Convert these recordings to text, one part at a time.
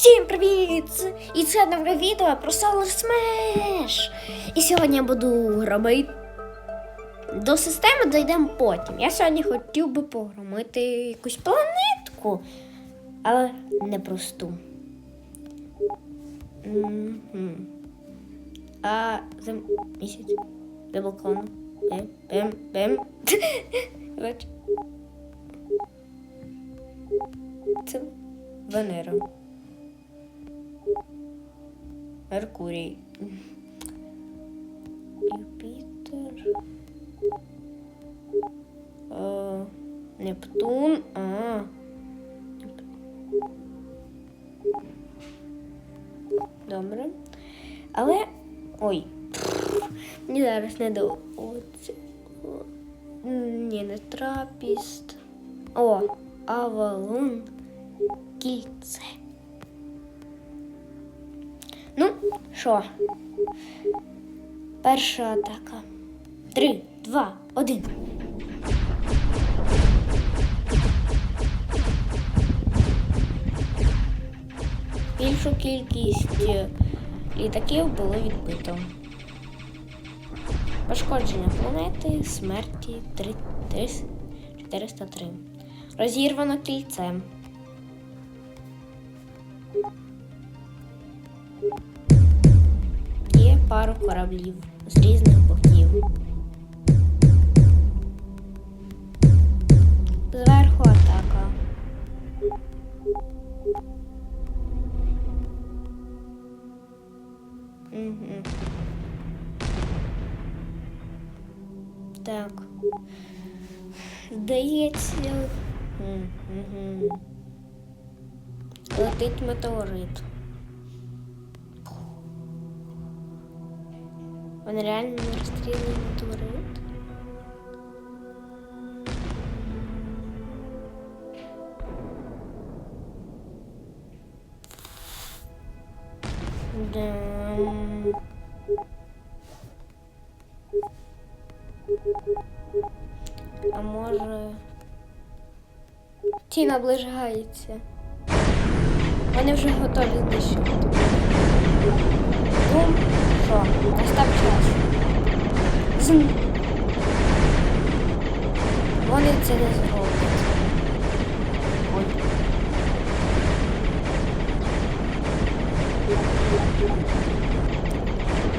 Всім привіт! І це нове відео про Solar Smash. І сьогодні я буду робити. До системи дійдемо потім. Я сьогодні хотів би погромити якусь планетку, але не просту. А за місяць до балкону. Бем, бем, бем. Це Венера. Меркурій. Юпітер. Е, Нептун. А. Добре. Але. Ой. Мені зараз не до. Оце. О, Ні, не трапіст. О, Авалон. Кільце. Що? Перша атака. Три, два, один. Більшу кількість е, літаків було відбито. Пошкодження планети смерті 3, 3, 403. Розірвано кільцем. пару кораблів з різних боків. Зверху атака. Угу. Так. Здається. Угу. Летить метеорит. Він реально не розстріляний метеорит? Да. А може. Ті наближається. Вони вже готові знищувати. Ну, що, настав час. Зн. Вони це не зроблять. Ой.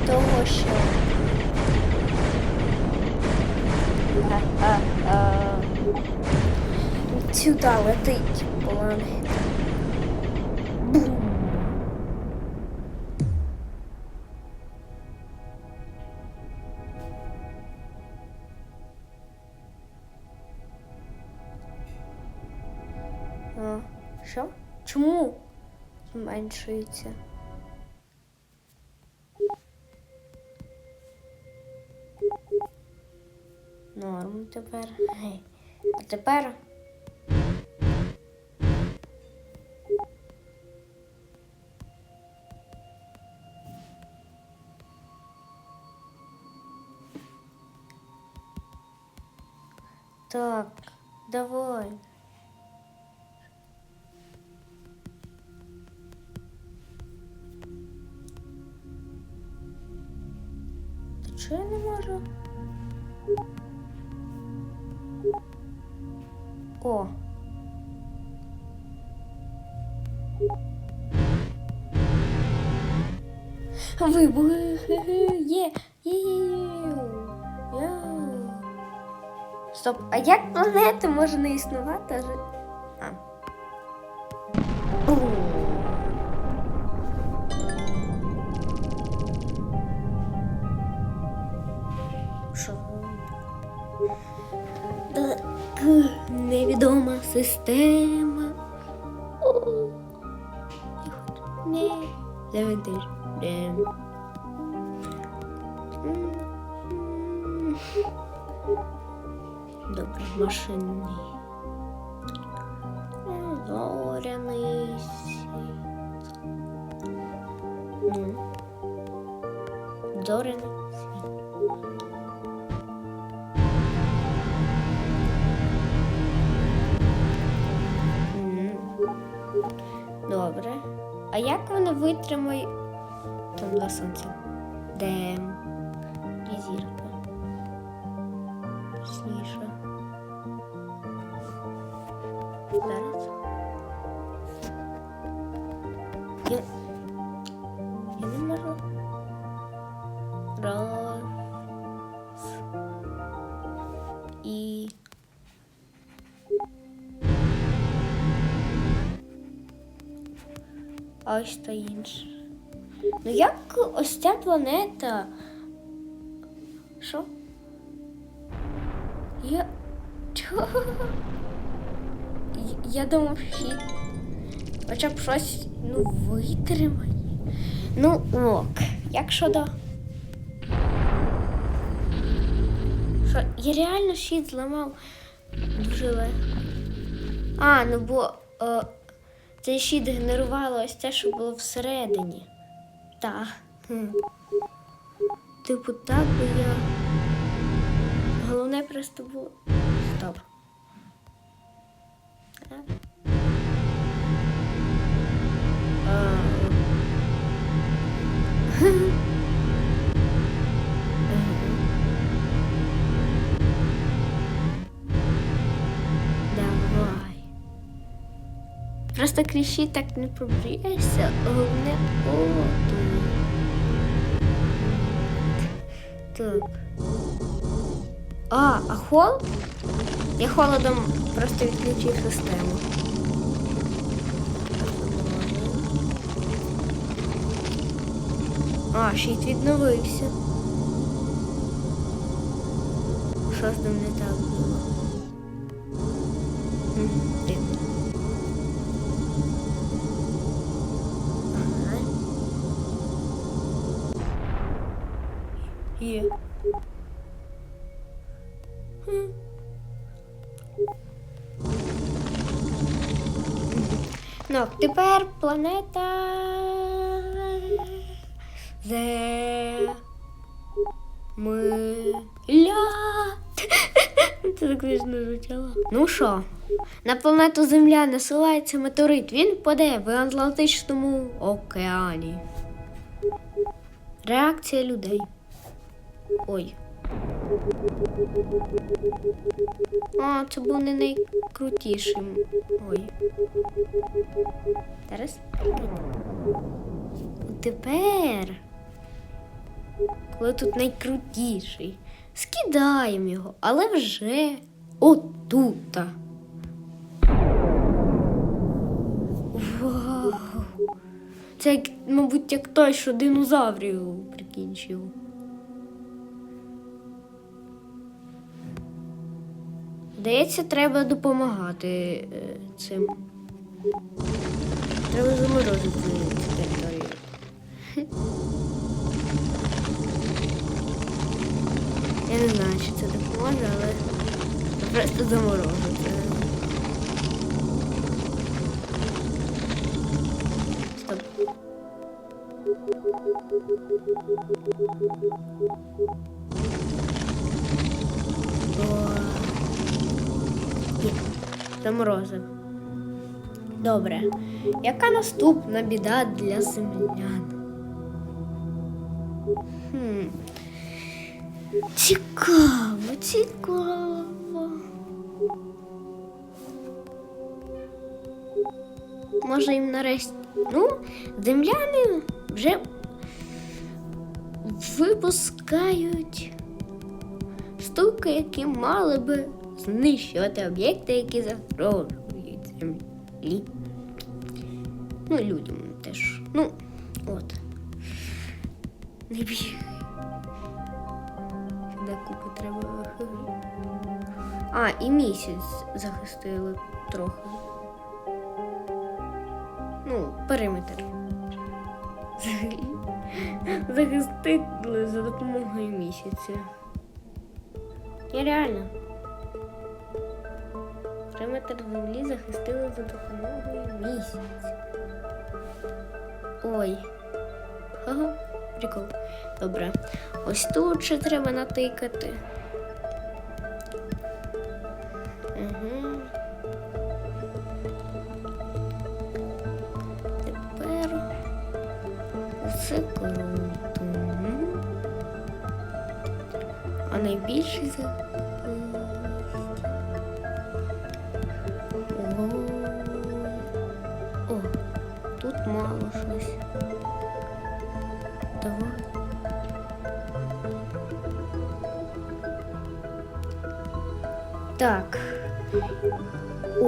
Того, що. А-а-а. Сюди летить що? Чому зменшується? Норм тепер. А тепер. Так, давай. Не можу? О. Вибух. Є. Стоп, а як планета може не існувати? Система. Заведеш. Дем. Добре, машинний. Зоряний. Ну. Зоряний А як вони витримують Там два сонця. Де і зірка. Точніше. Зараз. Я А ось та інша. Ну як ось ця планета? Що? Я. Чого? Я- думав, що хоча б щось ну, витримає. Ну, ок. Як щодо. Що, я реально щит зламав дуже легко. А, ну бо е, цей щит генерувало ось те, що було всередині. Так. Типу, так би я. Головне просто було. Стоп. А. Просто кричи так не проб'єшся, головне отут. Так. А, а хол? Я холодом просто відключив систему. А, щит відновився. Що з ним не так було? Дивно. Хм. Ну, тепер планета. Земля. Це так смішно звучало. Ну що, на планету Земля насилається метеорит. Він впаде в Атлантичному океані. Реакція людей. Ой. А, це був не найкрутіший. Ой. Зараз. Тепер. Коли тут найкрутіший. Скидаємо його, але вже отута. Вау! Це, мабуть, як той, що динозаврів прикінчив. Здається, треба допомагати е, цим. Треба заморозити цю територію. Я не знаю, чи це допоможе, але просто заморозити. Стоп. О. Заморозив. Добре. Яка наступна біда для землян? Хм. Цікаво, цікаво. Може їм нарешті. Ну, земляни вже випускають штуки, які мали би знищувати об'єкти, які загрожують землі. Ну, і людям теж. Ну, от. Не бігай. Сюди купи треба. А, і місяць захистили трохи. Ну, периметр. Захистили за допомогою місяця. Я реально. Периметр землі захистили за допомогою місяця. Ой. Ага, прикол. Добре. Ось тут ще треба натикати. Угу. Тепер. Оце круто. А найбільший за.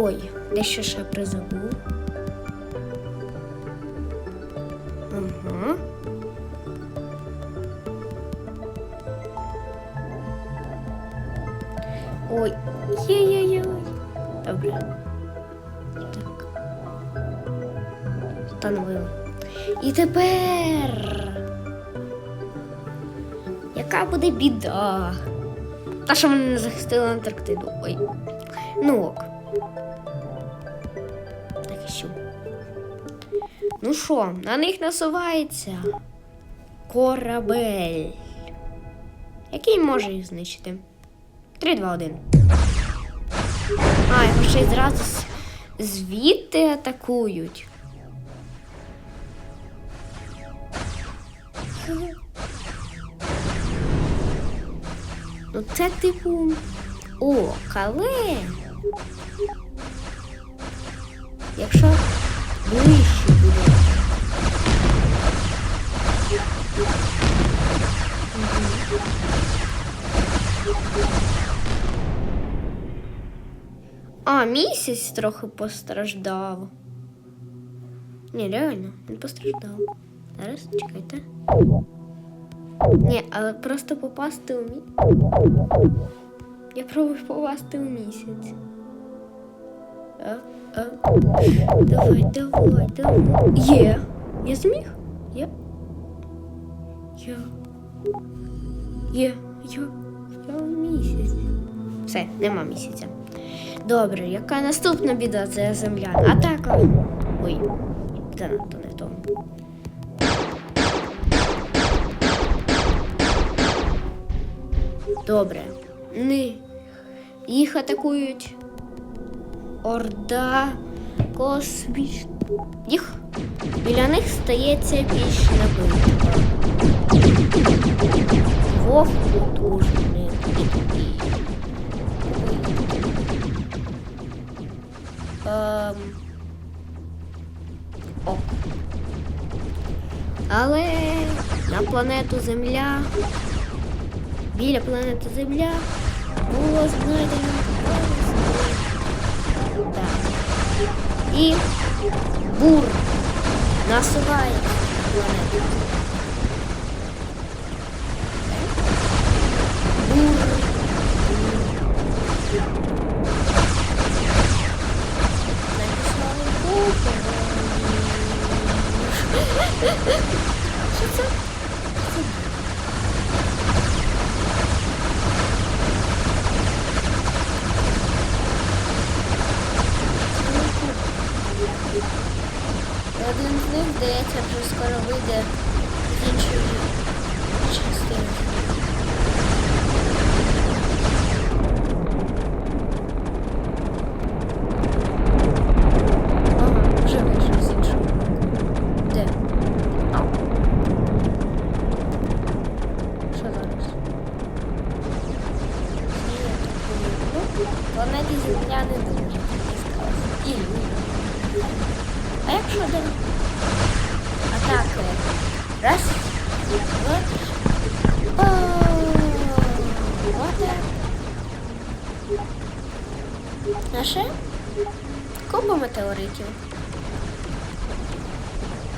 Ой, дещо ще призабув. Ага. Ой, є-є-є. Добре. Так. Встановили. І тепер. Яка буде біда? Та, що мене не захистили Антарктиду. Ой. Ну ок. Ну що, на них насувається корабель. Який може їх знищити? 3, 2, 1. А, його ще й зразу звідти атакують. Ну це типу. О, але. Якщо ближче буде. А, місяць трохи постраждав. Ні, реально, він постраждав. Зараз чекайте. Ні, але просто попасти у місяць. Я пробую попасти у місяць. А, а. Давай, давай, давай. Є. Я зміг? Є. Я. Є. Я. Все, нема місяця. Добре, яка наступна біда? Це земля. Атака. Ой, це надто не то. Добре. Ни. Їх атакують. Орда косміч. Їх. Біля них стається більш набитого. Вовк потужний. Ем... О. Але на планету Земля, біля планети Земля було знайдено. І бур насуває планету.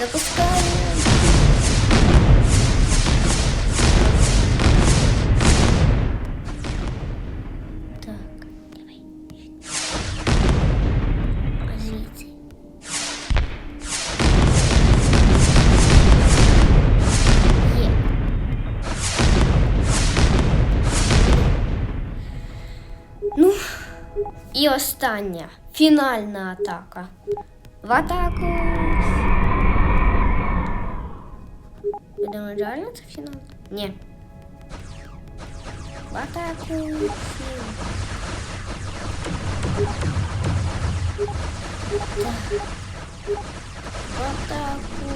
Запускаем. Ну, і остання фінальна атака. В атаку. Ви думаєте, реально це фінал? Ні. В атаку. Так. В атаку.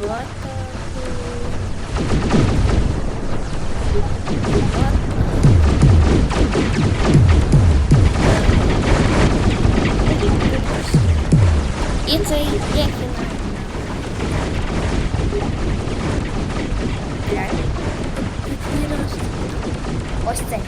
В атаку. В атаку. І це є фінал. Реально? Ось це.